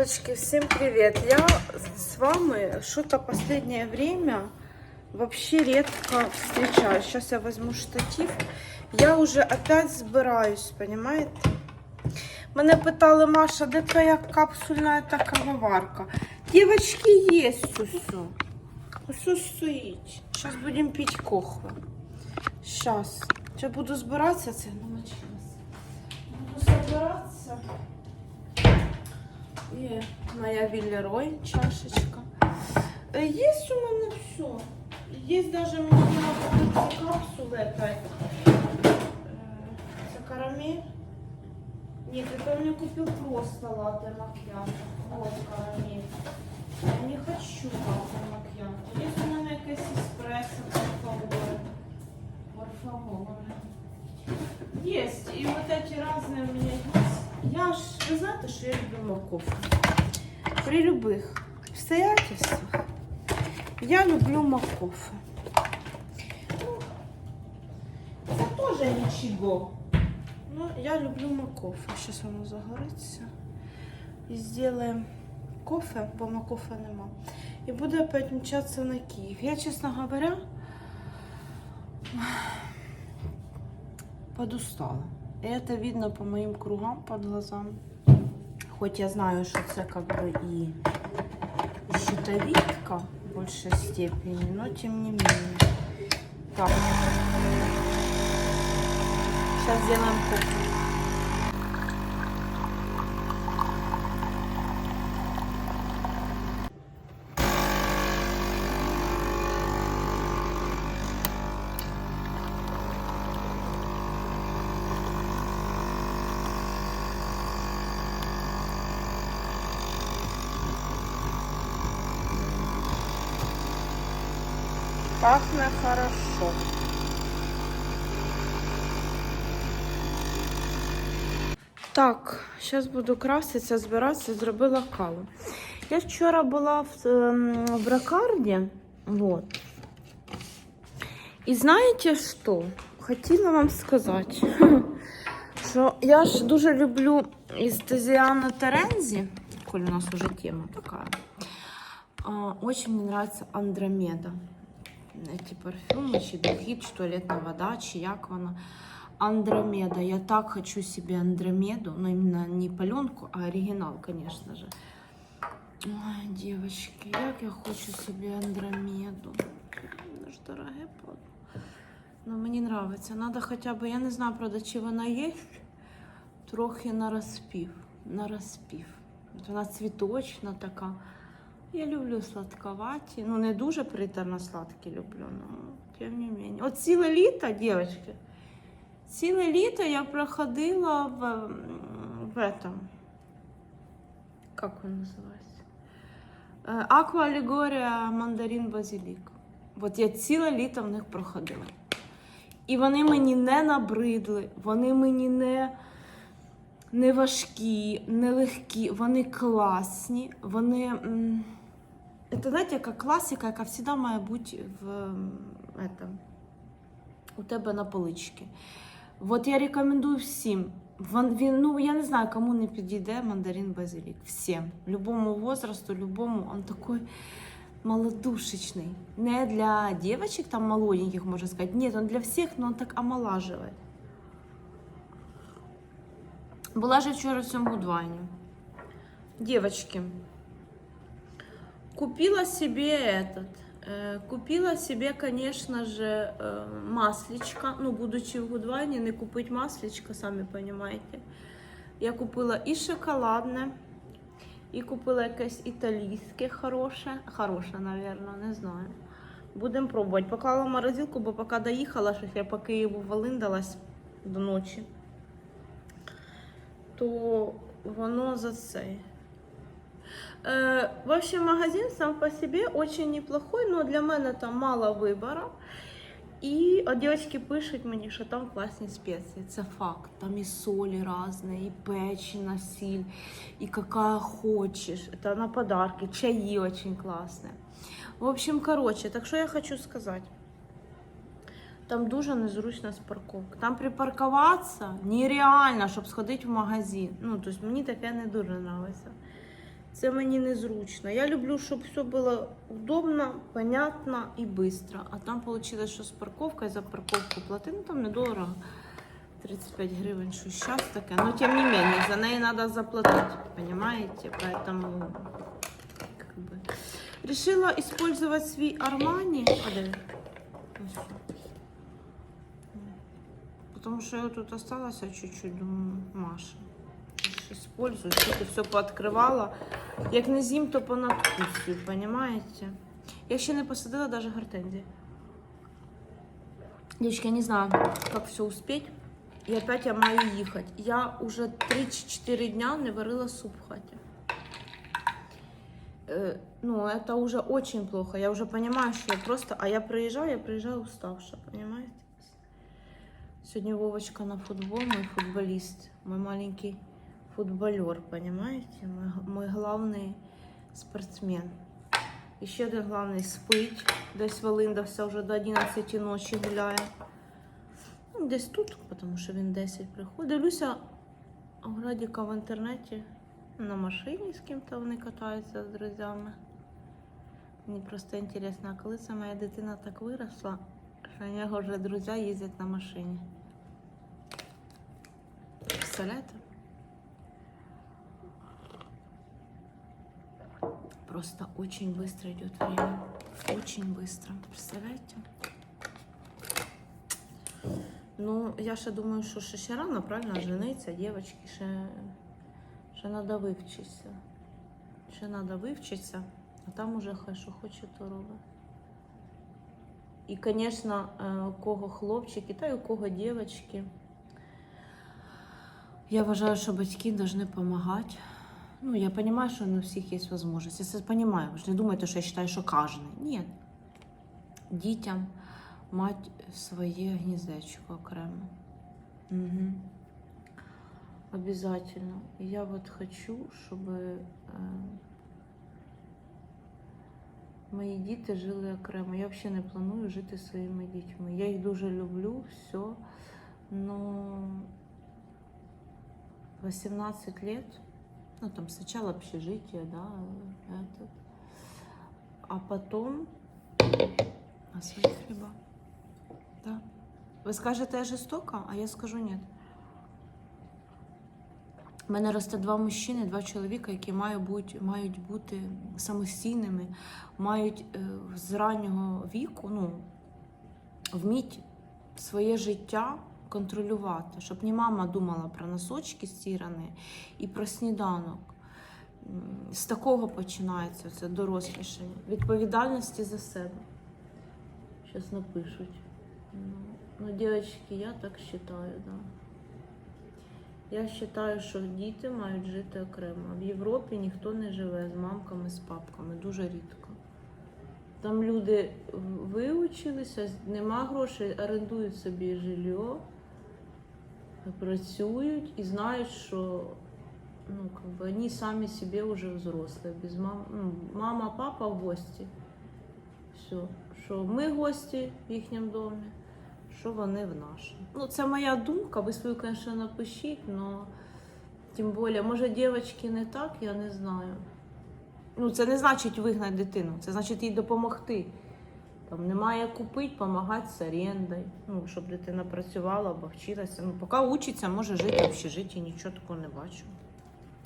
Девочки, всем привет! Я с вами что-то последнее время вообще редко встречаюсь. Сейчас я возьму штатив. Я уже опять збираюсь, понимаете? Мене питали, Маша, де твоя капсульна така кавоварка? Девочки, є усю. Усю стоїть. Зараз будемо пити кохве. Сейчас. Я буду збиратися, це намочилася. Буду збиратися. Є моя Віллерой чашечка. Е, Є у мене все. Є даже мені треба ці капсули опять. Е, Це карамель. Нет, это он мне купил просто латте макьяжо. Вот карамель. Я не хочу латте макьяжо. Есть у мене якесь еспресо, порфаворе. Порфаворе. Есть. И вот эти разные у меня есть. Я ж, вы знаете, что я люблю морковку. При любых обстоятельствах я люблю морковку. Ну, это тоже ничего. Ну, я люблю морковку. Сейчас воно загориться. І зробимо кофе, бо моркови нема. І буду опять мчатися на Київ. Я, чесно говоря, подустала. И это видно по моим кругам под глазами. Хоть я знаю, что это как бы и щитовидка в большей степени, но тем не менее. Так. Сейчас сделаем кофе. Пахнет хорошо. Так, зараз буду краситися, збиратися, зробила каву. Я вчора була в, ем, в Ракарді. Вот. І знаєте що? Хотіла вам сказати, що я ж дуже люблю із Тезіана Терензі, коль у нас уже тема така. Очень мне нравится Андромеда. Эти парфюмы, чи духи, чи туалетная вода, чи як вона. Андромеда. Я так хочу себе Андромеду, но именно не паленку, а оригинал, конечно же. Ой, девочки, як я хочу себе Андромеду. Вона ж дороге. Ну, мені нравиться. Надо хоча б, я не знаю, правда, чи вона є. Трохи на розпів. На розпів. Вона цвіточна така. Я люблю сладковаті. Ну, не дуже приторно сладкі люблю, но тим не менее. От ціле літо, дівчатки, ціле літо я проходила в, в этом. Как он називається? Е, Аква Алегорія Мандарин Базилік. От я ціле літо в них проходила. І вони мені не набридли, вони мені не, не важкі, не легкі, вони класні, вони. м, Это, знаете, как классика, яка всегда має бути в м, этом, у тебе на поличці. От я рекомендую всім. Вон- Він, ну, я не знаю, кому не підійде мандарин базилік. Всім. Любому возрасту, любому. Он такой малодушечный. Не для девочек там молоденьких, можно сказать. Нет, он для всех, но он так омолаживает. Була же вчора в цьому гудвайні. Девочки, Купила себе этот. э, Купила себе, конечно же, э, масличко. Ну, будучи в Гудвайні, не купить масличко, самі понимаете. Я купила і шоколадне, і купила якесь італійське хороше. Хороше, наверное, не знаю. Будемо пробувати. Поклала в морозилку, бо поки доїхала, що я по Києву валиндалась до ночі, то воно за це. Э, В общем, магазин сам по себе очень неплохой, но для мене там мало вибору. І от дівчатки пишуть мені, що там класні спеції. Це факт. Там і солі різні, і печена сіль, і яка хочеш. Это на подарки, чаї очень класні. В общем, короче, так що я хочу сказати. Там дуже незручна парковка. Там припаркуватися нереально, щоб сходити в магазин. Ну, тобто мені таке не дуже подобається. Це мені незручно. Я люблю, щоб все було удобно, понятно і швидко. А там вийшло, що з парковкою за парковку плати, ну там недорого. 35 гривень, що зараз таке. Но тем не менее, за неї треба заплатити, понимаете? Поэтому как бы, решила использовать свій Армани. А де він? Ось тут. Потому что я тут осталась чуть-чуть, думаю, Маша. Использую, что все пооткривала. Як не з'їм, то понадкусю, понимаете? Я ще не посадила даже гортензии. Девочки, я не знаю, как все успеть. И опять я маю їхати. Я уже 3-4 дня не варила суп в хаті. Э, ну, это уже очень плохо. Я уже понимаю, что я просто... А я приезжаю, я приезжаю уставшая, понимаете? Сегодня Вовочка на футбол, мой футболист, мой маленький футболер, понимаете? Мой, главный спортсмен. І ще один главний спить, десь валиндався вже до 11 ночі гуляє. Ну, десь тут, тому що він 10 приходить. Дивлюся Градіка в інтернеті на машині з ким-то вони катаються з друзями. Мені просто інтересно, а коли це моя дитина так виросла, що в нього вже друзі їздять на машині. Представляєте? Просто очень быстро идет время. Очень быстро. Представляете? Ну, я ще думаю, що ще, рано, правильно, жениться, дівчатки, ще, ще треба вивчитися. Ще треба вивчитися, а там уже хай що хоче, то робить. І, звісно, е, у кого хлопчики, та й у кого дівчатки. Я вважаю, що батьки повинні допомагати. Ну, я понимаю, что не у всех есть возможность. Я понимаю, вы же не думайте, что я считаю, что каждый. Нет. Дітям мать своє гніздечко окремо. Угу. Обязательно. Я вот хочу, щоб е, мої діти жили окремо. Я взагалі не планую жити своїми дітьми. Я їх дуже люблю, все. Но 18 лет ну, там сначала общежитие, да, этот. А потом на свои хлеба. Да. Ви скажете, я жестока, а я скажу ні. У мене росте два мужчини, два чоловіка, які мають бути, мають бути самостійними, мають е, з раннього віку ну, вміть своє життя контролювати, щоб не мама думала про носочки стірані і про сніданок. З такого починається це дорослішання. Відповідальності за себе. Щас напишуть. Ну, ну, дівчатки, я так вважаю, да. Я вважаю, що діти мають жити окремо. В Європі ніхто не живе з мамками, з папками, дуже рідко. Там люди виучилися, нема грошей, орендують собі жилье, працюють і знають, що ну, как бы они сами себе уже взрослые, без мам, ну, мама, папа в гості. Все. Що ми гості в їхньому домі, що вони в нашому. Ну, це моя думка, ви свою, звісно, напишіть, але тим більше, може, дівчатки не так, я не знаю. Ну, це не значить вигнати дитину, це значить їй допомогти. Там немає купити, допомагати з орендою, ну, щоб дитина працювала або вчилася. Ну, поки учиться, може жити в общежитті, нічого такого не бачу.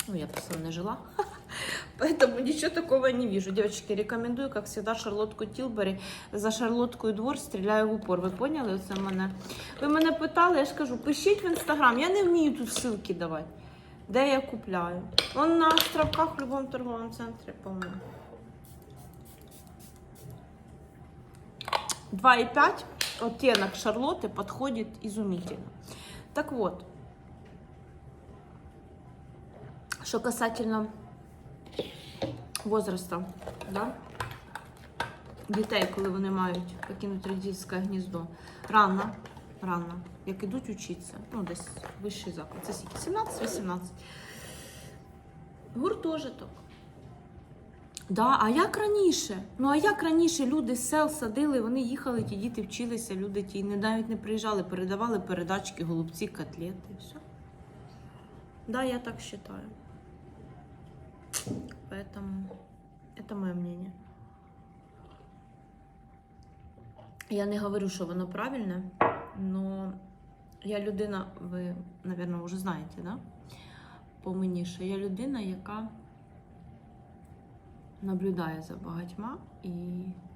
Ну, я просто не жила. Поэтому ничего такого не вижу. Девочки, рекомендую, как всегда, шарлотку Тілбері. За шарлоткою двор стріляю в упор. Ви поняли? Оце мене. Ви мене питали, я ж кажу, пишіть в інстаграм. Я не вмію тут ссылки давати. Де я купляю? Вон на островках в будь-якому торговому центрі, по-моєму. 2,5 оттенок Шарлотты подходит изумительно. Так вот, что касательно возраста, да? дітей, коли вони мають покинути родительське гніздо. Рано, рано, як ідуть учитися, ну десь вищий заклад. Це 17-18. Гуртожиток. Да, а як раніше? Ну а як раніше люди з сел садили, вони їхали, ті діти вчилися, люди ті не навіть не приїжджали, передавали передачки, голубці, котлети і все. Да, я так вважаю. Поэтому Поэтому это мое мнение. Я не говорю, що воно правильне, но я людина, ви, мабуть, вже знаєте, да? по мені, що я людина, яка наблюдає за багатьма і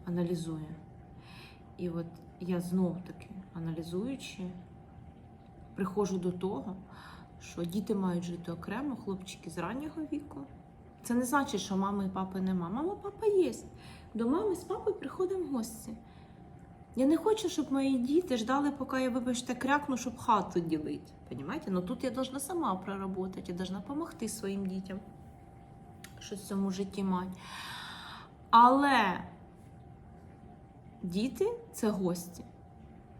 аналізує. І от я знов таки, аналізуючи, приходжу до того, що діти мають жити окремо, хлопчики з раннього віку. Це не значить, що мами і папи нема. Мама, папа є. До мами з папою приходимо в гості. Я не хочу, щоб мої діти ждали, поки я, вибачте, крякну, щоб хату ділити. Понимаете? Ну тут я должна сама проработати, я должна допомогти своїм дітям щось в цьому житті мати. Але діти це гості.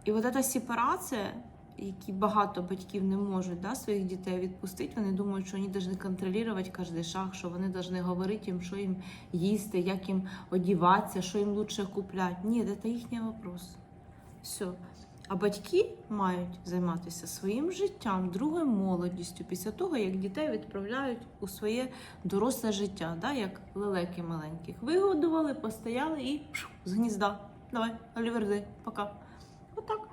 І от ця сепарація, які багато батьків не можуть да, своїх дітей відпустити, вони думають, що вони повинні контролювати кожен шаг, що вони повинні говорити їм, що їм їсти, як їм одіватися, що їм лучше купляти. Ні, це їхній вопрос. Все. А батьки мають займатися своїм життям, другою молодістю після того, як дітей відправляють у своє доросле життя, да, як лелеки маленьких. Вигодували, постояли і пшу, з гнізда. Давай, оліверди, пока. Отак.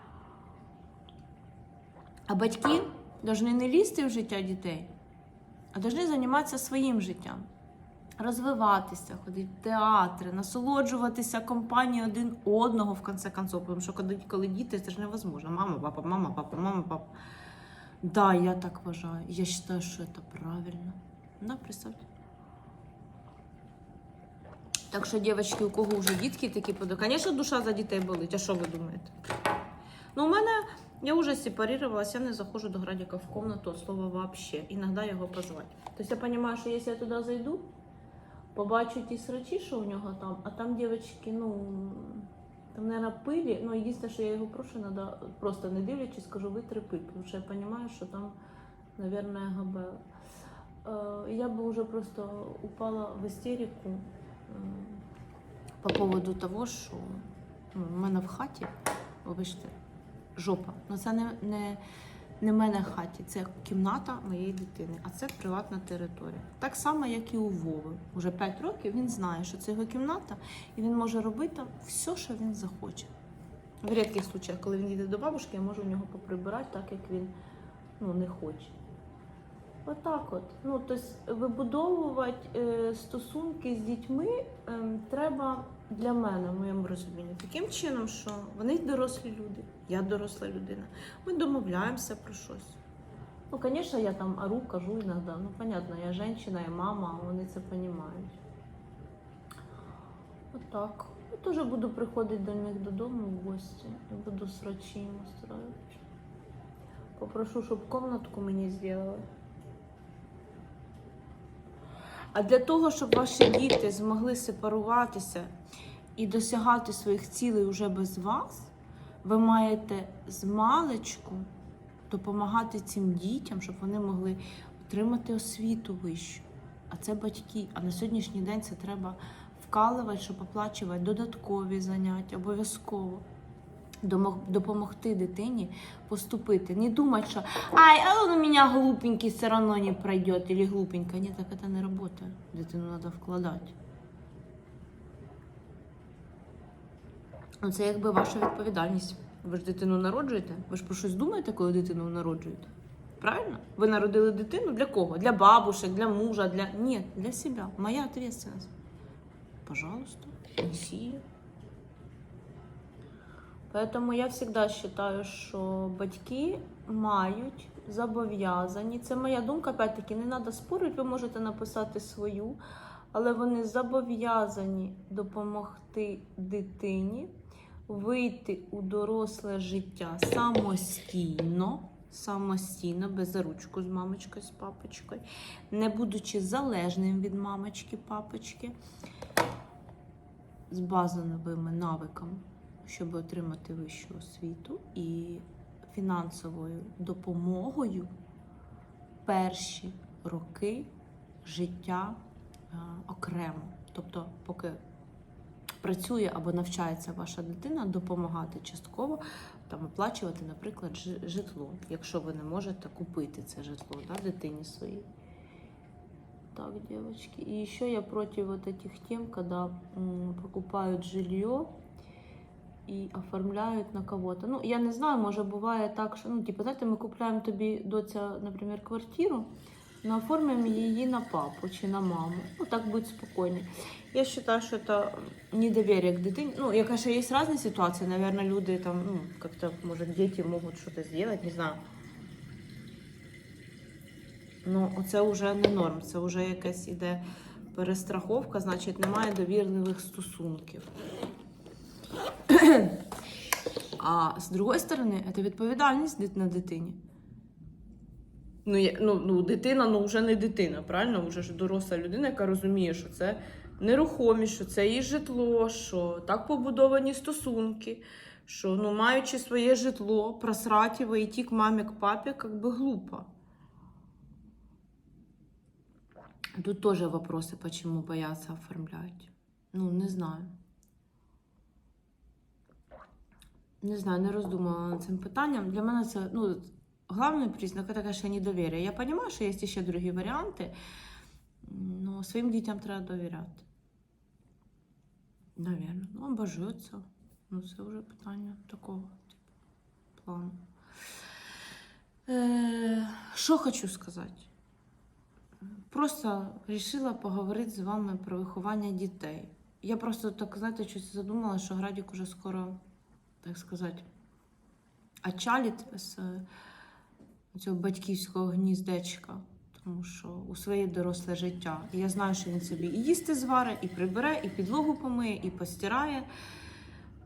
А батьки повинні не лізти в життя дітей, а повинні займатися своїм життям. Розвиватися, ходити в театри, насолоджуватися компанією один одного, в конце концов. Тому що коли, коли діти, це ж невозможно. Мама, папа, мама, папа, мама, папа. Да, я так вважаю. Я вважаю, що це правильно. Да, представте. Так що, дівчатки, у кого вже дітки такі подають. Звісно, душа за дітей болить. А що ви думаєте? Ну, у мене я вже сепарировалась, я не заходжу до Градіка в комнату, слова вообще. Іноді його позвати. Тобто я розумію, що якщо я туди зайду, побачу ті срачі, що у нього там, а там дівчатки, ну, там, мабуть, пилі. Ну, єдине, що я його прошу, треба просто не дивлячись, скажу, витри пиль, тому що я розумію, що там, мабуть, габела. Е, Я би вже просто упала в істерику е, по поводу того, що ну, в мене в хаті, вибачте, жопа. Ну це не, не, не мене хаті, це кімната моєї дитини, а це приватна територія. Так само, як і у Вови. Уже 5 років він знає, що це його кімната, і він може робити все, що він захоче. В рідких случаях, коли він їде до бабушки, я можу в нього поприбирати так, як він ну, не хоче. Отак от. Ну, тобто вибудовувати е, стосунки з дітьми е, треба для мене, в моєму розумінні, таким чином, що вони дорослі люди, я доросла людина. Ми домовляємося про щось. Ну, звісно, я там ору, кажу іноді. Ну, понятно, я жінка, я мама, вони це розуміють. Отак. Я теж буду приходити до них додому в гості і буду срачі їм устраивати. Попрошу, щоб комнатку мені зробили. А для того, щоб ваші діти змогли сепаруватися і досягати своїх цілей уже без вас, ви маєте з маличку допомагати цим дітям, щоб вони могли отримати освіту вищу. А це батьки. А на сьогоднішній день це треба вкалувати, щоб оплачувати додаткові заняття, обов'язково. Допомогти дитині поступити. Не думати, що ай, а он у меня глупенький все равно не пройдет, или глупенько. Ні, так це не работает. Дитину треба вкладати. Ну, це якби ваша відповідальність. Ви ж дитину народжуєте. Ви ж про щось думаєте, коли дитину народжуєте? Правильно? Ви народили дитину для кого? Для бабушек, для мужа, для. Ні, для себе. Моя ответственность. Пожалуйста, ее. Поэтому я завжди вважаю, що батьки мають зобов'язані. Це моя думка, опять-таки, не треба спорити, ви можете написати свою, але вони зобов'язані допомогти дитині вийти у доросле життя самостійно, самостійно, без заручку з мамочкою, з папочкою, не будучи залежним від мамочки, папочки, з базовими навиками щоб отримати вищу освіту і фінансовою допомогою перші роки життя е, окремо. Тобто, поки працює або навчається ваша дитина, допомагати частково там оплачувати, наприклад, житло, якщо ви не можете купити це житло да, дитині своїй. так, девочки. И еще я против вот этих тем, когда м, покупают жилье і оформляють на кого-то. Ну, я не знаю, може буває так, що ну, типу, знаєте, ми купуємо тобі доця, наприклад, квартиру, но оформимо її на папу чи на маму. Ну, так буде спокійно. Я вважаю, що це недоверие к дитині. Ну, я, конечно, є різні ситуації. Наверное, люди там, ну, как-то, може, діти можуть щось зробити, не знаю. Ну, це вже не норм, це вже якась іде перестраховка, значить немає довірливих стосунків. А з другої сторони, це відповідальність на дитині. Ну, я, ну, ну, дитина ну, вже не дитина, правильно? Вже ж доросла людина, яка розуміє, що це нерухомість, що це її житло, що так побудовані стосунки, що ну, маючи своє житло, просрати його йти к мамі, к папі, як би глупо. Тут тоже вопросы, почему боятся оформлять. Ну, не знаю. Не знаю, не роздумувала над цим питанням. Для мене це ну, головний признак це, конечно, недовір'я. Я розумію, що є ще другі варіанти, але своїм дітям треба довіряти. Навірно. Ну, обожуться. Ну, це вже питання такого типу, плану. Що хочу сказати? Просто вирішила поговорити з вами про виховання дітей. Я просто так, знаєте, щось задумала, що Градік уже скоро, так сказати, очалить з цього батьківського гніздечка, тому що у своє доросле життя. І я знаю, що він собі і їсти зварить, і прибере, і підлогу помиє, і постирає.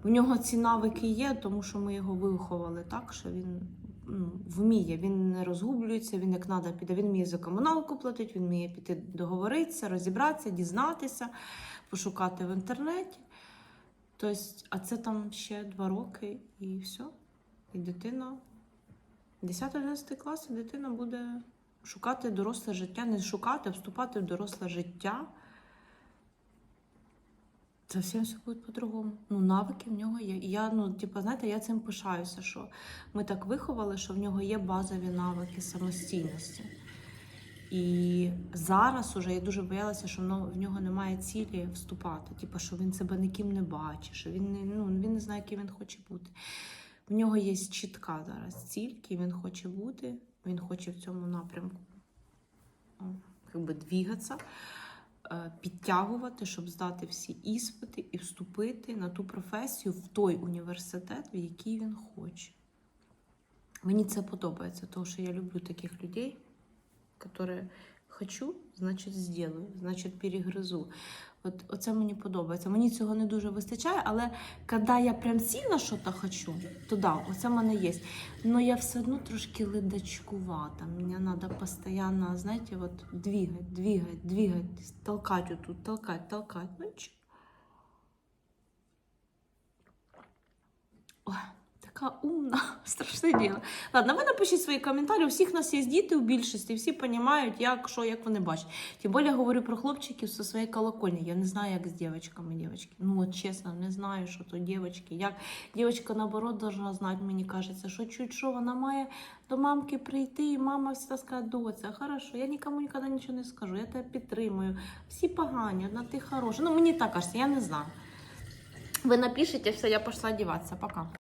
В нього ці навики є, тому що ми його виховали так, що він ну, вміє, він не розгублюється, він як треба піде. Він вміє за комуналку платити, він вміє піти договоритися, розібратися, дізнатися, пошукати в інтернеті. Тобто, а це там ще два роки і все. І дитина 10-11 клас, дитина буде шукати доросле життя, не шукати, а вступати в доросле життя. Зовсім все буде по-другому. Ну, навики в нього є. І я, ну, типу, знаєте, я цим пишаюся, що ми так виховали, що в нього є базові навики самостійності. І зараз уже я дуже боялася, що в нього немає цілі вступати. Типу, що він себе ніким не бачить, що він не, ну, він не знає, ким він хоче бути. В нього є чітка зараз ціль, ким він хоче бути. Він хоче в цьому напрямку о, якби, двігатися е, підтягувати, щоб здати всі іспити і вступити на ту професію в той університет, в який він хоче. Мені це подобається, тому що я люблю таких людей, які хочу, значить зроблю, значить перегризу. От оце мені подобається. Мені цього не дуже вистачає, але коли я прям сильно щось хочу, то да, оце в мене є. Но я все одно трошки ледачкувата. Мені треба постійно, знаєте, вот двигать, двигать, двигать, толкати, отут, толкати, толкати. Ну нічого. Ой, така умна, страшне діло. Ладно, ви напишіть свої коментарі. У всіх нас є діти у більшості, всі розуміють, як, що, як вони бачать. Тим більше говорю про хлопчиків зі своєї колокольні. Я не знаю, як з дівчатками, дівчатки. Ну, от чесно, не знаю, що то дівчатки. Як дівчатка, наоборот, должна знати, мені кажеться, що чуть що вона має до мамки прийти, і мама всегда скаже, доця, хорошо, я нікому ніколи нічого не скажу, я тебе підтримую. Всі погані, одна ти хороша. Ну, мені так кажеться, я не знаю. Ви напишите, все, я пішла одягатися. Пока.